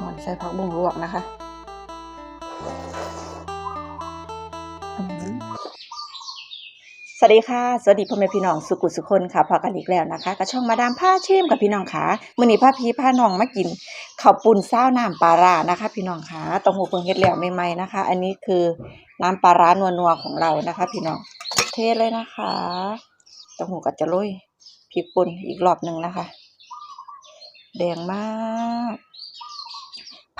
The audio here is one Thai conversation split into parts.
หมอนใส่ผักบุ้งลวกนะคะอืมสวัสดีค่ะ สวัสดีพ่อแม่พี่น้องสุกุสุคนค่ะพอกันอีกแล้วนะคะกับช่องมาดามผ้าเชื่อมกับพี่น้องค่ะมื้อนี้พาพี่พาน้องมากินข้าวปุ้นซ้าวน้ำปลาร้านะคะ พี่น้องค่ะเต้องหูเพิ่งเฮ็ดแล้วใหม่ๆนะคะ อันนี้คือน้ำปลาร้านัวๆของเรานะคะ พี่น้องเทเลยนะคะเต้องหูก็จะโรยพริกป่นอีกรอบหนึ่งนะคะ แดงมาก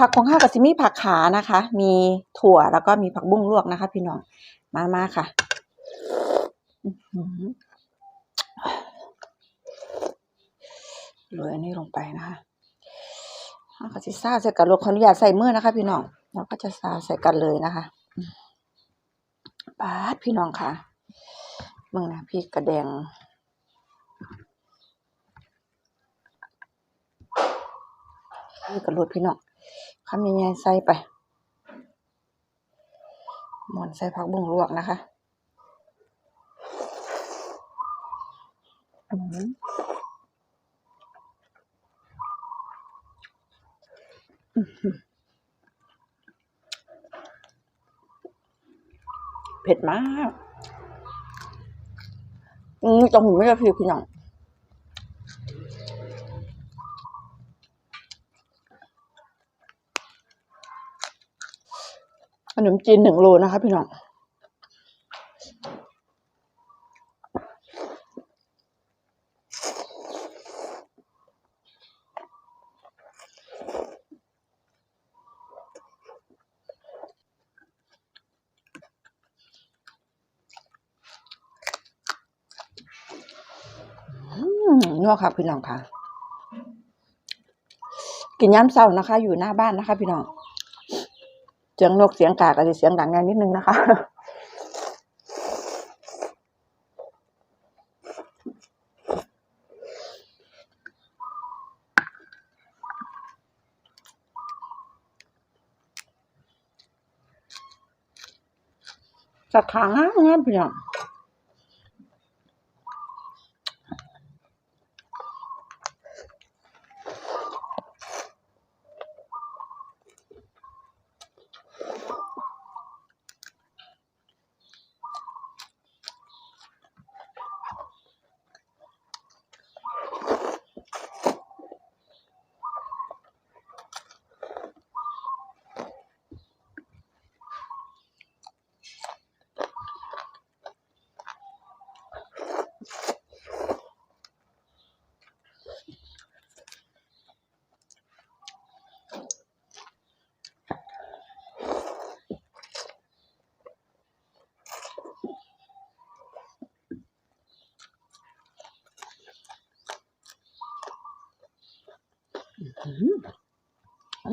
ผักของข้าวกับซิมี่ผักขานะคะ มีถั่วแล้วก็มีผักบุ้งลวกนะคะ พี่น้อง มามาค่ะอื้อหือโรยอันนี้ลงไปนะคะข้าวกับซิซ่าใส่กันลวกขออนุญาตใส่มือนะคะ พี่น้องเราก็จะซาใส่กันเลยนะคะอืมปาดพี่น้องค่ะมึงนะพี่กระแดงนี่กระโดดพี่น้อง ข้ามีไงใส่ไปหมอนใส่ผักบุ้งลวกนะคะอืมอื้อหือเผ็ดมาก อืมตรงหูไม่กระพริบพี่น้อง นมจีนหนึ่งโลนะคะพี่น้องอืมนัวค่ะพี่น้องค่ะ กินย้ำเศร้านะคะ อยู่หน้าบ้านนะคะ พี่น้อง สียงนกเสียงกาก็จะเสียงดังไงนิดนึงนะคะสักขางงามงามพี่น้อง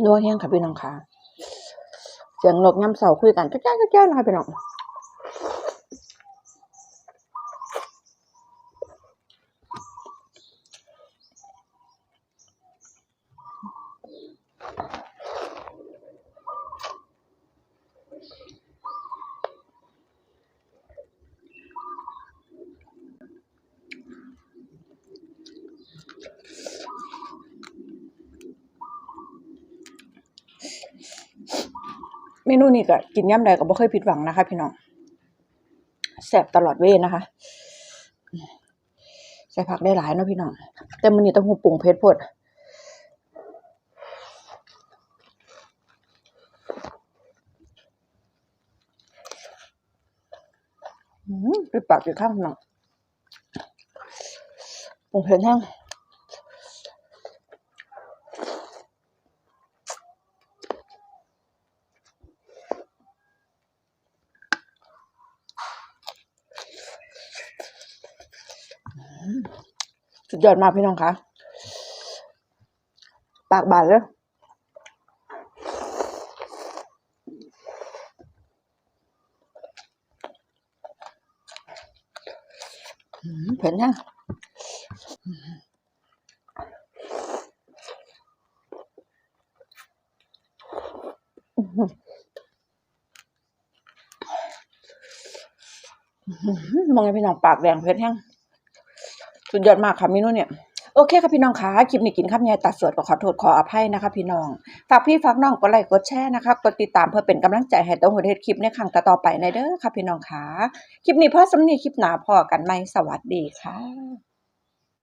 นัวแห้งค่ะพี่น้องค่ะ เสียงนกย้ำเสาคุยกันก็แจ้ก็แจ้นะคะพี่น้อง เมนูนี้ก็กินย่ำใดก็บ่เคยผิดหวังนะคะ พี่น้องแซ่บตลอดเวลนะคะใส่ผักได้หลายเนาะพี่น้องแต่มื้อนี้ต้องหูปรุงเผ็ดโพดอืมปิดปากอยู่ข้างน้องปรุงเผ็ดแห้ง สุดยอดมากพี่น้องคะปากบานเลยเผ็ดนะอื้อหืออื้อหือมองไงพี่น้องปากแดงเผ็ดแห้ง สุดยอดมากค่ะเมนูเนี่ยโอเคค่ะพี่น้องคะคลิปนี้กินข้าวยายตัดสวดก็ขอโทษขออภัยนะคะ พี่น้องฝากพี่ฝากน้องกดไลค์กดแชร์นะคะกดติดตามเพื่อเป็นกำลังใจให้ต้องหัวเฮ็คลิปในครั้งต่อไปในเด้อค่ะพี่น้องคะคลิปนี้พอสำนีคลิปหนาพอกันไหมสวัสดีค่ะ